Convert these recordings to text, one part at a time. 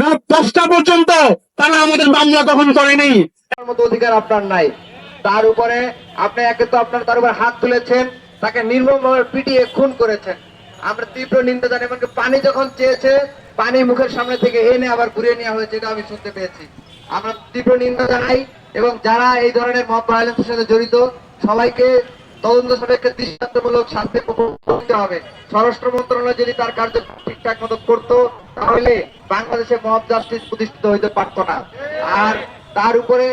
রাত দশটা পর্যন্ত তারা আমাদের মামলা গ্রহণ করেনি। মতো অধিকার আপনার নাই। তার উপরে আপনি একে তো আপনার তার উপর হাত তুলেছেন, তাকে নির্মমভাবে পিটিয়ে খুন করেছেন। আমরা তীব্র নিন্দা জানি এমনকি পানি যখন চেয়েছে, পানি মুখের সামনে থেকে এনে আবার ঘুরিয়ে নেওয়া হয়েছে, এটা আমি শুনতে পেয়েছি। আমরা তীব্র নিন্দা জানাই এবং যারা এই ধরনের মব ভায়োলেন্সের সাথে জড়িত, সবাইকে তদন্ত সাপেক্ষে দৃষ্টান্তমূলক শাস্তি হবে। স্বরাষ্ট্র মন্ত্রণালয় যদি তার কার্য ঠিকঠাক মতো করতো তাহলে বাংলাদেশে মব জাস্টিস প্রতিষ্ঠিত হইতে পারতো না। আর তার উপরে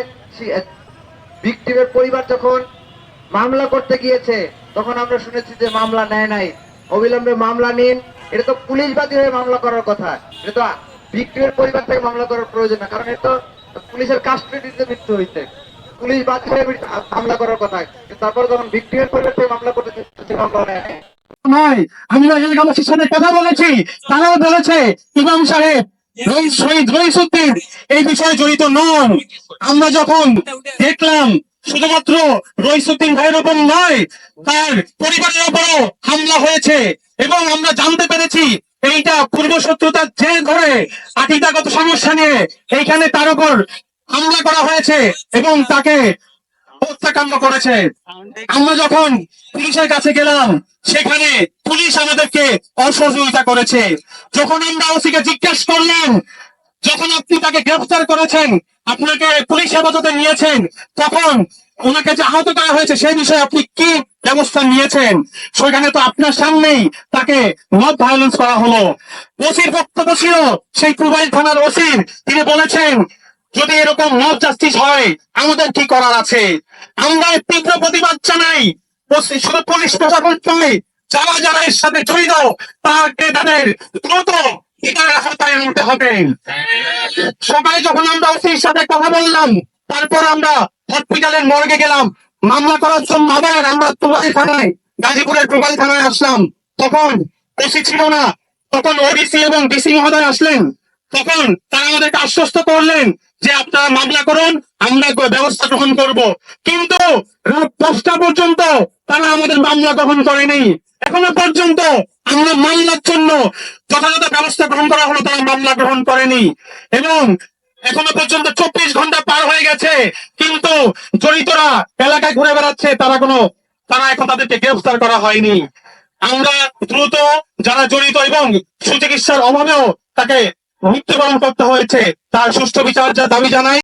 ভিক্টিমের পরিবার যখন মামলা করতে গিয়েছে, তখন আমরা শুনেছি যে মামলা নেয় নাই। অবিলম্বে মামলা নিন। এটা তো পুলিশ বাদী হয়ে মামলা করার কথা। এটা তো ভিক্টিমের পরিবার থেকে মামলা করার প্রয়োজন না, কারণ এটা তো পুলিশের কাস্টডিতে মৃত্যু হইতে। পুলিশ বাদী হয়ে মামলা করার কথা। তারপর যখন ভিক্টিমের পরিবার থেকে মামলা করতে মামলা নেয় নয়। আমরা এলাকাবাসীর সাথে কথা বলেছি, তারাও বলেছে, ইমাম সাহেব এই বিষয়ে জড়িত নন। আমরা যখন দেখলাম, শুধুমাত্র রইসুদ্দিন ভাইয়ের ওপর নয়, তার পরিবারের ওপরও হামলা হয়েছে, এবং আমরা জানতে পেরেছি, এইটা পূর্ব শত্রুতার জের ধরে সমস্যা নিয়ে এইখানে তার উপর হামলা করা হয়েছে, এবং তাকে হত্যাকাণ্ড করেছে। আমরা যখন পুলিশের কাছে গেলাম, সেখানে পুলিশ আমাদেরকে অসহযোগিতা করেছে। যখন আমরা ওসিকে জিজ্ঞেস করলাম, যখন আপনি তাকে গ্রেফতার করেছেন, আপনাকে পুলিশ হেফাজতে নিয়েছেন, তখন ওনাকে যে আহত করা হয়েছে সেই বিষয়ে আপনি কি ব্যবস্থা নিয়েছেন? সেখানে তো আপনার সামনেই তাকে মব ভায়োলেন্স করা হলো। ওসির বক্তব্য ছিল, সেই পুবাইল থানার ওসির, তিনি বলেছেন যদি এরকম মব জাস্টিস হয়, আমাদের কি করার আছে? আমরা তীব্র প্রতিবাদ জানাই। শুধু পুলিশ প্রশাসন নয়, যারা যারা এর সাথে জড়িত, তাকে তাদের দ্রুত সবাই যখন আমরা ওসির সাথে কথা বললাম, তারপর আমরা হসপিটালের মর্গে গেলাম। মামলা করার জন্য আবার আমরা টুবাই থানায়, গাজীপুরের টুবাই থানায় আসলাম। তখন ওসি ছিল না। তখন ওডিসি এবং ডিসি মহোদয় আসলেন। তখন তারা আমাদেরকে আশ্বস্ত করলেন যে আপনারা মামলা করুন, আমরা ব্যবস্থা গ্রহণ করব। কিন্তু রাত দশটা পর্যন্ত তারা আমাদের মামলা গ্রহণ করেনি। এখনও পর্যন্ত আমরা মামলার জন্য যথাযথ ব্যবস্থা গ্রহণ করা হলো, তারা মামলা গ্রহণ করেনি। এবং এখনও পর্যন্ত চব্বিশ ঘণ্টা পার হয়ে গেছে, কিন্তু জড়িতরা এলাকায় ঘুরে বেড়াচ্ছে, তারা কোনো তারা এখন তাদেরকে গ্রেফতার করা হয়নি। আমরা দ্রুত যারা জড়িত এবং সুচিকিৎসার অভাবেও তাকে মৃত্যুবরণ করতে হয়েছে। তার সুষ্ঠু বিচার যা দাবি জানাই